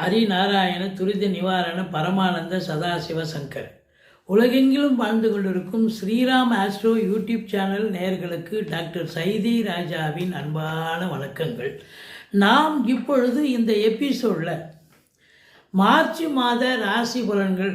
ஹரிநாராயண துரித நிவாரண பரமானந்த சதாசிவ சங்கர். உலகெங்கிலும் வாழ்ந்து கொண்டிருக்கும் ஸ்ரீராம் ஆஸ்ட்ரோ யூடியூப் சேனல் நேயர்களுக்கு டாக்டர் சைதி ராஜாவின் அன்பான வணக்கங்கள். நாம் இப்பொழுது இந்த எபிசோடில் மார்ச் மாத ராசி பலன்கள்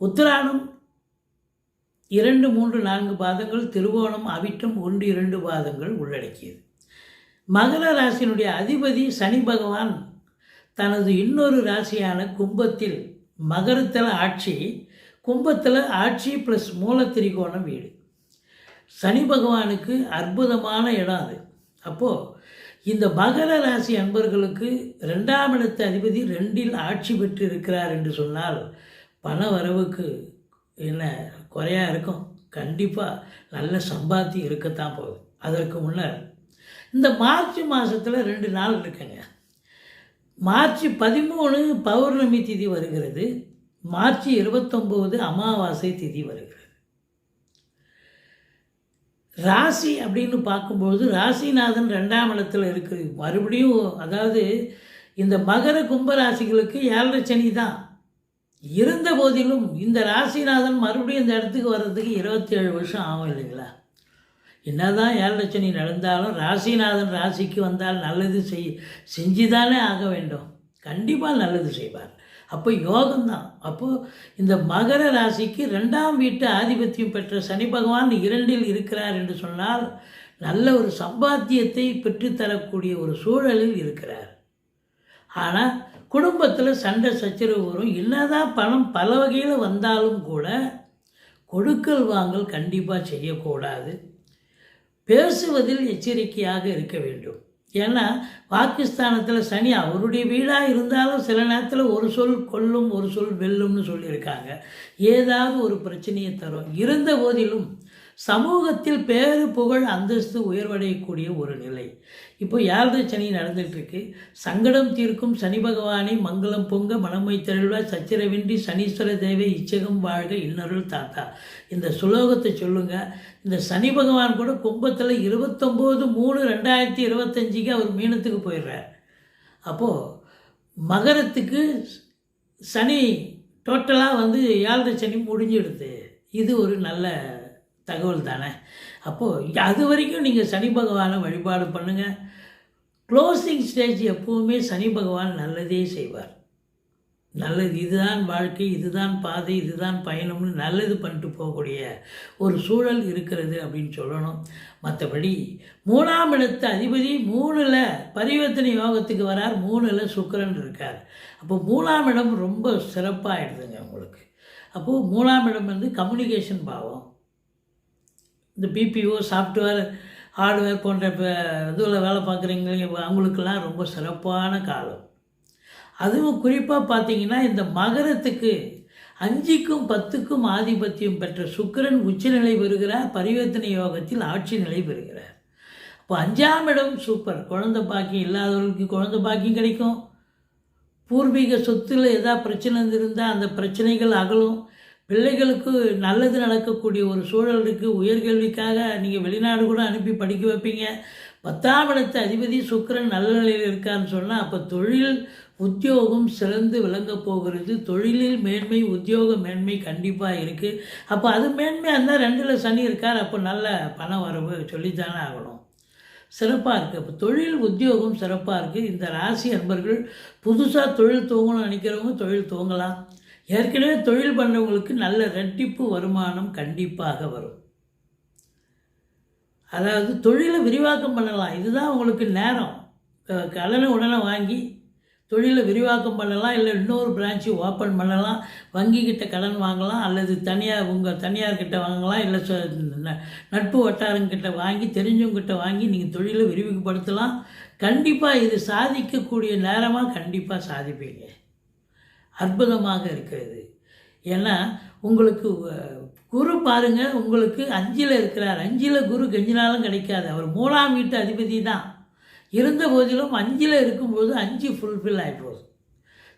உத்தராணம் இரண்டு மூன்று நான்கு பாதங்கள் திருவோணம் அவிட்டம் ஒன்று இரண்டு பாதங்கள் உள்ளடக்கியது. மகர ராசியினுடைய அதிபதி சனி பகவான் தனது இன்னொரு ராசியான கும்பத்தில் மகரத்தில் ஆட்சி கும்பத்தில் ஆட்சி ப்ளஸ் மூலத்திரிகோணம் வீடு. சனி பகவானுக்கு அற்புதமான இடம் அது. அப்போது இந்த மகர ராசி அன்பர்களுக்கு ரெண்டாம் இடத்து அதிபதி ரெண்டில் ஆட்சி பெற்று இருக்கிறார் என்று சொன்னால் பண வரவுக்கு என்ன குறையாக இருக்கும்? கண்டிப்பாக நல்ல சம்பாத்தி இருக்கத்தான் போகுது. அதற்கு முன்னர் இந்த மார்ச் மாதத்தில் ரெண்டு நாள் இருக்குங்க. மார்ச் பதிமூணு பௌர்ணமி திதி வருகிறது. மார்ச் இருபத்தொம்போது அமாவாசை திதி வருகிறது. ராசி அப்படின்னு பார்க்கும்போது ராசிநாதன் ரெண்டாம் இடத்துல இருக்குது மறுபடியும் அதாவது இந்த மகர கும்ப ராசிகளுக்கு ஏழரை சனி தான். இருந்த போதிலும் இந்த ராசிநாதன் மறுபடியும் இந்த இடத்துக்கு வர்றதுக்கு இருபத்தி ஏழு வருஷம் ஆகும் இல்லைங்களா? என்னதான் ஏழலட்சணி நடந்தாலும் ராசிநாதன் ராசிக்கு வந்தால் நல்லது செய் செஞ்சு தானே ஆக வேண்டும். கண்டிப்பாக நல்லது செய்வார். அப்போ யோகம்தான். அப்போது இந்த மகர ராசிக்கு ரெண்டாம் வீட்டு ஆதிபத்தியம் பெற்ற சனி பகவான் இரண்டில் இருக்கிறார் என்று சொன்னால் நல்ல ஒரு சம்பாத்தியத்தை பெற்றுத்தரக்கூடிய ஒரு சூழலில் இருக்கிறார். ஆனால் குடும்பத்தில் சண்டை சச்சரவு வரும். என்னதான் பணம் பல வகையில் வந்தாலும் கூட கொடுக்கல் வாங்கல் கண்டிப்பாக செய்யக்கூடாது. பேசுவதில் எச்சரிக்கையாக இருக்க வேண்டும். ஏன்னா பாகிஸ்தானத்தில் சனி அவருடைய வீடாக இருந்தாலும் சில நேரத்தில் ஒரு சொல் கொல்லும் ஒரு சொல் வெல்லும்னு சொல்லியிருக்காங்க. ஏதாவது ஒரு பிரச்சனையை தரும். இருந்த போதிலும் சமூகத்தில் பேரு புகழ் அந்தஸ்து உயர்வடையக்கூடிய ஒரு நிலை. இப்போ ஏழரை சனி நடந்துகிட்ருக்கு சங்கடம் தீர்க்கும் சனி பகவானை மங்களம் பொங்க மனமை தெருள்வா சச்சிரவின்றி சனீஸ்வர தேவை இச்சகம் வாழ்க இன்னருள் தாத்தா. இந்த சுலோகத்தை சொல்லுங்கள் இந்த சனி பகவான் கூட கும்பத்தில் இருபத்தொம்போது மூணு ரெண்டாயிரத்தி இருபத்தஞ்சிக்கு அவர் மீனத்துக்கு போயிடுறார். அப்போது மகரத்துக்கு சனி டோட்டலாக வந்து ஏழரை சனி முடிஞ்சிடுது இது ஒரு நல்ல தகவல் தானே? அப்போது அது வரைக்கும் நீங்கள் சனி பகவானை வழிபாடு பண்ணுங்கள் க்ளோசிங் ஸ்டேஜ் எப்போவுமே சனி பகவான் நல்லதே செய்வார். நல்லது இதுதான் வாழ்க்கை இதுதான் பாதை இதுதான் பயணம்னு நல்லது பண்ணிட்டு போகக்கூடிய ஒரு சூழல் இருக்கிறது அப்படின்னு சொல்லணும். மற்றபடி மூணாம் இடத்து அதிபதி மூணில் பரிவர்த்தனை யோகத்துக்கு வரார் மூணில் சுக்கரன் இருக்கார். அப்போ மூணாம் இடம் ரொம்ப சிறப்பாகிடுதுங்க உங்களுக்கு. அப்போது மூணாம் இடம் வந்து கம்யூனிகேஷன் பாவம். இந்த பிபிஓ சாஃப்ட்வேர் ஹார்ட்வேர் போன்ற இதில் வேலை பார்க்குறீங்க. அவங்களுக்கெல்லாம் ரொம்ப சிறப்பான காலம். அதுவும் குறிப்பாக பார்த்தீங்கன்னா இந்த மகரத்துக்கு அஞ்சுக்கும் பத்துக்கும் ஆதிபத்தியம் பெற்ற சுக்கரன் உச்சநிலை பெறுகிறார். பரிவர்த்தனை யோகத்தில் ஆட்சி நிலை பெறுகிறார். இப்போ அஞ்சாம் இடம் சூப்பர். குழந்தை பாக்கியம் இல்லாதவர்களுக்கு குழந்தை பாக்கியம் கிடைக்கும். பூர்வீக சொத்தில் எதா பிரச்சனை இருந்தால் அந்த பிரச்சனைகள் அகலும். பிள்ளைகளுக்கு நல்லது நடக்கக்கூடிய ஒரு சூழல் இருக்குது உயர்கல்விக்காக நீங்கள் வெளிநாடு கூட அனுப்பி படிக்க வைப்பீங்க. பத்தாம் இடத்து அதிபதி சுக்கரன் நல்ல நிலையில் இருக்கான்னு சொன்னால் அப்போ தொழில் உத்தியோகம் சிறந்து விளங்கப் போகிறது. தொழிலில் மேன்மை உத்தியோக மேன்மை கண்டிப்பாக இருக்குது அப்போ அது மேன்மை அந்த ரெண்டில் சனி இருக்கார் அப்போ நல்ல பண வரவு சொல்லித்தானே ஆகணும். சிறப்பாக இருக்குது அப்போ தொழில் உத்தியோகம் சிறப்பாக இருக்குது இந்த ராசி அன்பர்கள் புதுசாக தொழில் துவங்கணும்னு நினைக்கிறவங்க தொழில் துவங்கலாம். ஏற்கனவே தொழில் பண்ணவங்களுக்கு நல்ல ரெட்டிப்பு வருமானம் கண்டிப்பாக வரும். அதாவது தொழிலை விரிவாக்கம் பண்ணலாம். இதுதான் உங்களுக்கு நேரம். கடனை உடனே வாங்கி தொழிலை விரிவாக்கம் பண்ணலாம். இல்லை இன்னொரு பிரான்ச்சு ஓப்பன் பண்ணலாம். வங்கிக்கிட்ட கடன் வாங்கலாம். அல்லது தனியார் உங்கள் தனியார்கிட்ட வாங்கலாம். இல்லை நட்பு வட்டாரங்கிட்ட வாங்கி தெரிஞ்சவங்கிட்ட வாங்கி நீங்கள் தொழிலை விரிவுபடுத்தலாம். கண்டிப்பாக இது சாதிக்கக்கூடிய நேரமாக கண்டிப்பாக சாதிப்பீங்க. அற்புதமாக இருக்கிறது. ஏன்னா உங்களுக்கு குரு பாருங்க உங்களுக்கு அஞ்சில் இருக்கிறார். அஞ்சில் குரு கெஞ்சினாலும் கிடைக்காது. அவர் மூணாம் வீட்டு அதிபதி தான். இருந்த போதிலும் அஞ்சில் இருக்கும்போது அஞ்சு ஃபுல்ஃபில் ஆகிப்போகுது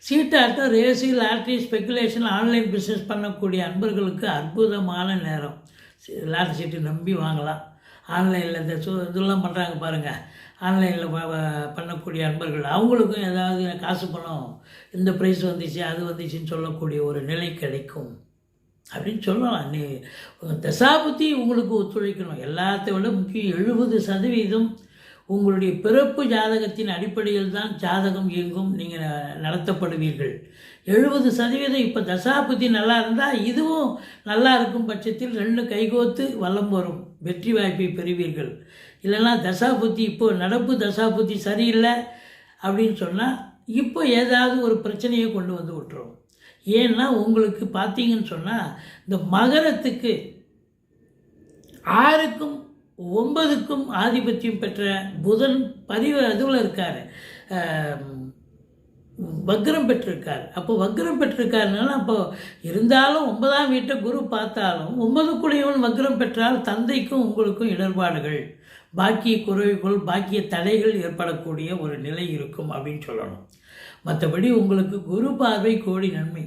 சீட்டாட்டம் ரேசி லாட்ரி ஸ்பெக்குலேஷன் ஆன்லைன் பிஸ்னஸ் பண்ணக்கூடிய அன்பர்களுக்கு அற்புதமான நேரம். லாட்ரி சீட்டு நம்பி வாங்கலாம். ஆன்லைனில் இந்த சு இதெல்லாம் பண்ணுறாங்க பாருங்கள் ஆன்லைனில் பண்ணக்கூடிய அன்பர்கள். அவங்களுக்கும் ஏதாவது காசு பணம் இந்த ப்ரைஸ் வந்துச்சு அது வந்துச்சுன்னு சொல்லக்கூடிய ஒரு நிலை கிடைக்கும். அப்படின்னு சொல்லலாம். நீ தசாபுத்தி உங்களுக்கு ஒத்துழைக்கணும். எல்லாத்தை விட முக்கியம் எழுபது சதவீதம் உங்களுடைய பிறப்பு ஜாதகத்தின் அடிப்படையில் தான் ஜாதகம் இயங்கும். நீங்கள் நடத்தப்படுவீர்கள். எழுபது சதவீதம் இப்போ தசாபுத்தி நல்லா இருந்தால் இதுவும் நல்லா இருக்கும் பட்சத்தில் ரெண்டு கைகோத்து வல்லம் வரும். வெற்றி வாய்ப்பை பெறுவீர்கள். இல்லைன்னா தசாபுத்தி இப்போ நடப்பு தசாபுத்தி சரியில்லை அப்படின்னு சொன்னால் இப்போ ஏதாவது ஒரு பிரச்சனையை கொண்டு வந்து விட்டுரும். ஏன்னா உங்களுக்கு பார்த்தீங்கன்னு சொன்னால் இந்த மகரத்துக்கு ஆறுக்கும் ஒன்பதுக்கும் ஆதிபத்தியம் பெற்ற புதன் பதிவு அதுவில் இருக்கார். வக்ரம் பெற்றிருக்கார். அப்போ வக்ரம் பெற்றிருக்காருனால அப்போ இருந்தாலும் ஒன்பதாம் வீட்டை குரு பார்த்தாலும் ஒன்பதுக்குடையவன் வக்ரம் பெற்றால் தந்தைக்கும் உங்களுக்கும் இடர்பாடுகள். பாக்கிய குறைவுகள் பாக்கிய தடைகள் ஏற்படக்கூடிய ஒரு நிலை இருக்கும் அப்படின்னு சொல்லணும். மற்றபடி உங்களுக்கு குரு பார்வை கோடி நன்மை.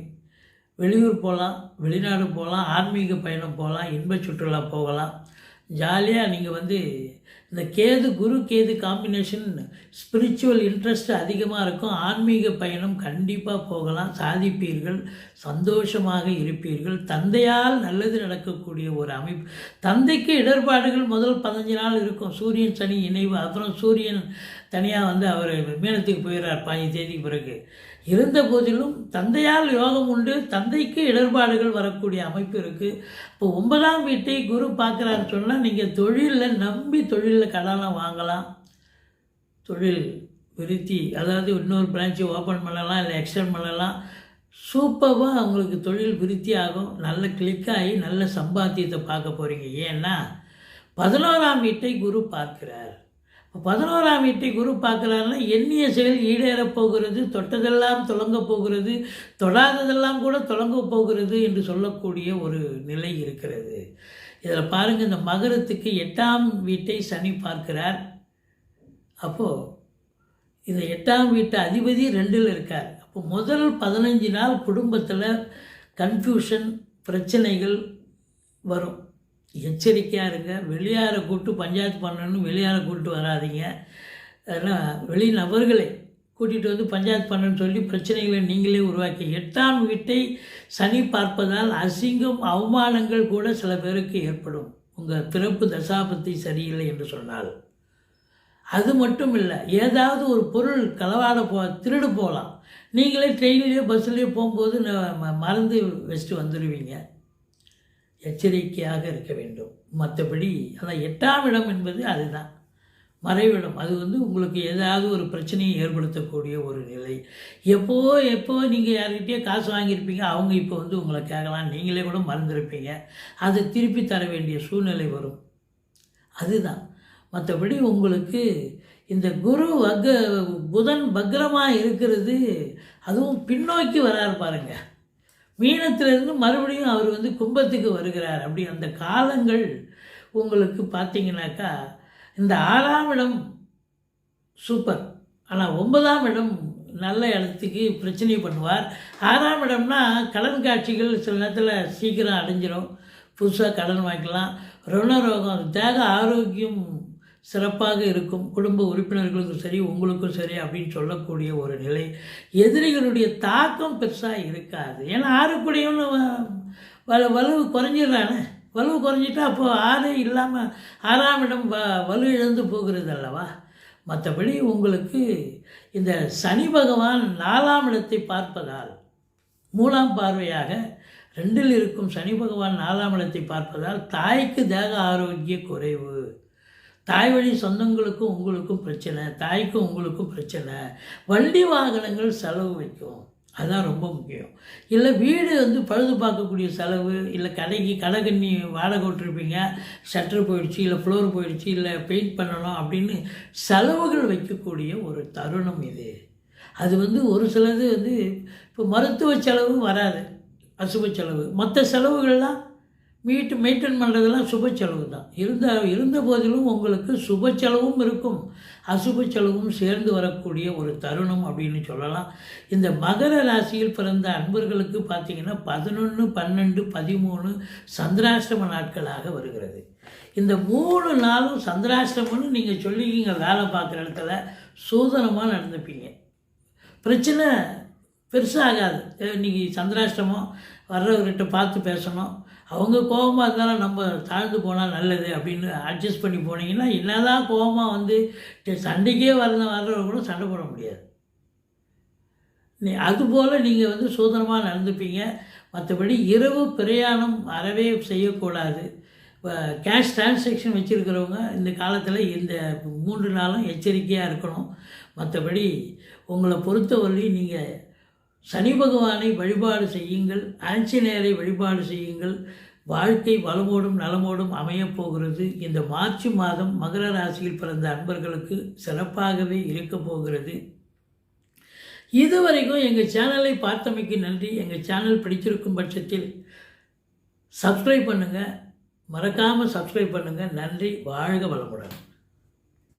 வெளியூர் போகலாம் வெளிநாடு போகலாம் ஆன்மீக பயணம் போகலாம் இன்ப சுற்றுலா போகலாம். ஜாலியாக நீங்கள் வந்து இந்த Ketu Guru Ketu combination spiritual interest அதிகமாக இருக்கும். ஆன்மீக பயணம் கண்டிப்பாக போகலாம். சாதிப்பீர்கள் சந்தோஷமாக இருப்பீர்கள். தந்தையால் நல்லது நடக்கக்கூடிய ஒரு அமைப்பு. தந்தைக்கு இடர்பாடுகள் முதல் பதினஞ்சு நாள் இருக்கும். சூரியன் சனி இணைவு. அப்புறம் சூரியன் தனியாக வந்து அவர் மீனத்துக்கு போயிடுறார் பாஞ்சு தேதிக்கு பிறகு. இருந்த போதிலும் தந்தையால் யோகம் உண்டு தந்தைக்கு இடர்பாடுகள் வரக்கூடிய அமைப்பு இருக்குது இப்போ ஒன்பதாம் வீட்டை குரு பார்க்குறான்னு சொன்னால் நீங்கள் தொழிலில் நம்பி தொழிலில் கடனை வாங்கலாம். தொழில் விருத்தி அதாவது இன்னொரு பிரான்ச்சை ஓப்பன் பண்ணலாம் இல்லை எக்ஸ்டெண்ட் பண்ணலாம். சூப்பராக அவங்களுக்கு தொழில் விருத்தி ஆகும். நல்ல கிளிக்காகி நல்ல சம்பாத்தியத்தை பார்க்க போகிறீங்க ஏன்னா பதினோராம் வீட்டை குரு பார்க்கிறார். பதினோராம் வீட்டை குரு பார்க்குறாருன்னா எண்ணிய செயல் ஈடேறப் போகிறது தொட்டதெல்லாம் தொடங்கப் போகிறது தொடாததெல்லாம் கூட தொடங்க போகிறது என்று சொல்லக்கூடிய ஒரு நிலை இருக்கிறது. இதில் பாருங்கள் இந்த மகரத்துக்கு எட்டாம் வீட்டை சனி பார்க்கிறார். அப்போது இந்த எட்டாம் வீட்டு அதிபதி ரெண்டில் இருக்கார். அப்போ முதல் பதினஞ்சு நாள் குடும்பத்தில் கன்ஃபியூஷன் பிரச்சனைகள் வரும். எச்சரிக்கையாக இருங்க. வெளியாரை கூப்பிட்டு பஞ்சாயத்து பண்ணணும்னு வெளியாரை கூப்பிட்டு வராதீங்க. ஏன்னா வெளிநபர்களை கூட்டிகிட்டு வந்து பஞ்சாயத்து பண்ணணும்னு சொல்லி பிரச்சனைகளை நீங்களே உருவாக்கி. எட்டாம் வீட்டை சனி பார்ப்பதால் அசிங்கம் அவமானங்கள் கூட சில பேருக்கு ஏற்படும். உங்கள் பிறப்பு தசாபத்தி சரியில்லை என்று சொன்னால். அது மட்டும் இல்லை ஏதாவது ஒரு பொருள் களவாட போ திருடு போகலாம் நீங்களே ட்ரெயின்லேயோ பஸ்ஸுலேயோ போகும்போது ம- மறந்து வச்சுட்டு வந்துடுவீங்க எச்சரிக்கையாக இருக்க வேண்டும். மற்றபடி அதான் எட்டாம் இடம் என்பது அதுதான். மறைவிடம் அது வந்து உங்களுக்கு ஏதாவது ஒரு பிரச்சனையை ஏற்படுத்தக்கூடிய ஒரு நிலை. எப்போ எப்போ நீங்கள் யார்கிட்டயே காசு வாங்கியிருப்பீங்க அவங்க இப்போ வந்து உங்களை கேட்கலாம். நீங்களே கூட மறந்துருப்பீங்க. அதை திருப்பி தர வேண்டிய சூழ்நிலை வரும். அதுதான். மற்றபடி உங்களுக்கு இந்த குரு வக்க புதன் பக்ரமாக இருக்கிறது அதுவும் பின்னோக்கி வராரு பாருங்கள் மீனத்திலிருந்து மறுபடியும் அவர் வந்து கும்பத்துக்கு வருகிறார். அப்படி அந்த காலங்கள் உங்களுக்கு பார்த்தீங்கன்னாக்கா இந்த ஆறாம் இடம் சூப்பர் ஆனால் ஒன்பதாம் இடம் நல்ல இடத்துக்கு பிரச்சனை பண்ணுவார். ஆறாம் இடம்னா கடன் காட்சிகள் சில நேரத்தில் சீக்கிரம் அடைஞ்சிரும். புதுசாக கடன் வாங்கிக்கலாம். ருணரோகம் தேக ஆரோக்கியம் சிறப்பாக இருக்கும். குடும்ப உறுப்பினர்களுக்கும் சரி உங்களுக்கும் சரி அப்படின்னு சொல்லக்கூடிய ஒரு நிலை. எதிரிகளுடைய தாக்கம் பெருசாக இருக்காது. ஏன்னா ஆறுக்குடையவனு வலு வலு குறைஞ்சிடுறானே. வலுவு குறைஞ்சிட்டா அப்போ ஆறு இல்லாமல் ஆறாம் இடம் வ வலு இழந்து போகிறது அல்லவா? மற்றபடி உங்களுக்கு இந்த சனி பகவான் நாலாம் இடத்தை பார்ப்பதால் மூலாம் பார்வையாக ரெண்டில் இருக்கும் சனி பகவான் நாலாம் இடத்தை பார்ப்பதால் தாய்க்கு தேக ஆரோக்கிய குறைவு. தாய் வழி சொந்தங்களுக்கும் உங்களுக்கும் பிரச்சனை தாய்க்கும் உங்களுக்கும் பிரச்சனை. வண்டி வாகனங்கள் செலவு வைக்கும். அதுதான் ரொம்ப முக்கியம். இல்லை வீடு வந்து பழுது பார்க்கக்கூடிய செலவு இல்லை கடைக்கு கடை கண்ணி வாடகை விட்டுருப்பீங்க ஷட்டர் போயிடுச்சு இல்லை ஃப்ளோர் போயிடுச்சு இல்லை பெயிண்ட் பண்ணணும் அப்படின்னு செலவுகள் வைக்கக்கூடிய ஒரு தருணம் இது. அது வந்து ஒரு சிலது வந்து இப்போ மருத்துவ செலவு வராது அசுப செலவு. மற்ற செலவுகள்லாம் வீட்டு மெயின்டைன் பண்ணுறதெல்லாம் சுப செலவு தான். இருந்த இருந்த போதிலும் உங்களுக்கு சுப செலவும் இருக்கும். அசுப செலவும் சேர்ந்து வரக்கூடிய ஒரு தருணம் அப்படின்னு சொல்லலாம். இந்த மகர ராசியில் பிறந்த அன்பர்களுக்கு பார்த்தீங்கன்னா பதினொன்று பன்னெண்டு பதிமூணு சந்திராஷ்டம நாட்களாக வருகிறது. இந்த மூணு நாளும் சந்திராஷ்டமம்னு நீங்கள் சொல்லிக்கிங்க வேலை பார்க்குற இடத்துல சூதனமாக நடந்துப்பீங்க. பிரச்சனை பெருசாகாது. நீங்கள் சந்திராஷ்டமம் வர்றவர்கிட்ட பார்த்து பேசணும். அவங்க கோபமாக இருந்தாலும் நம்ம தாழ்ந்து போனால் நல்லது அப்படின்னு அட்ஜஸ்ட் பண்ணி போனீங்கன்னா என்னதான் கோபமாக வந்து சண்டைக்கே வர வர்றவங்க கூட சண்டை போட முடியாது. நீ அதுபோல் நீங்கள் வந்து சூதனமாக நடந்துப்பீங்க. மற்றபடி இரவு பிரயாணம் அறவே செய்யக்கூடாது. கேஷ் டிரான்சாக்ஷன் வச்சுருக்கிறவங்க இந்த காலத்தில் இந்த மூன்று நாளும் எச்சரிக்கையாக இருக்கணும். மற்றபடி உங்களை பொறுத்தவரையும் நீங்கள் சனி பகவானை வழிபாடு செய்யுங்கள் ஆஞ்சநேயரை வழிபாடு செய்யுங்கள். வாழ்க்கை வளமோடும் நலமோடும் அமையப் போகிறது. இந்த மார்ச் மாதம் மகர ராசியில் பிறந்த அன்பர்களுக்கு சிறப்பாகவே இருக்கப் போகிறது. இதுவரைக்கும் எங்கள் சேனலை பார்த்தமைக்கு நன்றி. எங்கள் சேனல் பிடிச்சிருக்கும் பட்சத்தில் சப்ஸ்கிரைப் பண்ணுங்கள் மறக்காமல் சப்ஸ்கிரைப் பண்ணுங்கள் நன்றி. வாழ்க வளமுடன்.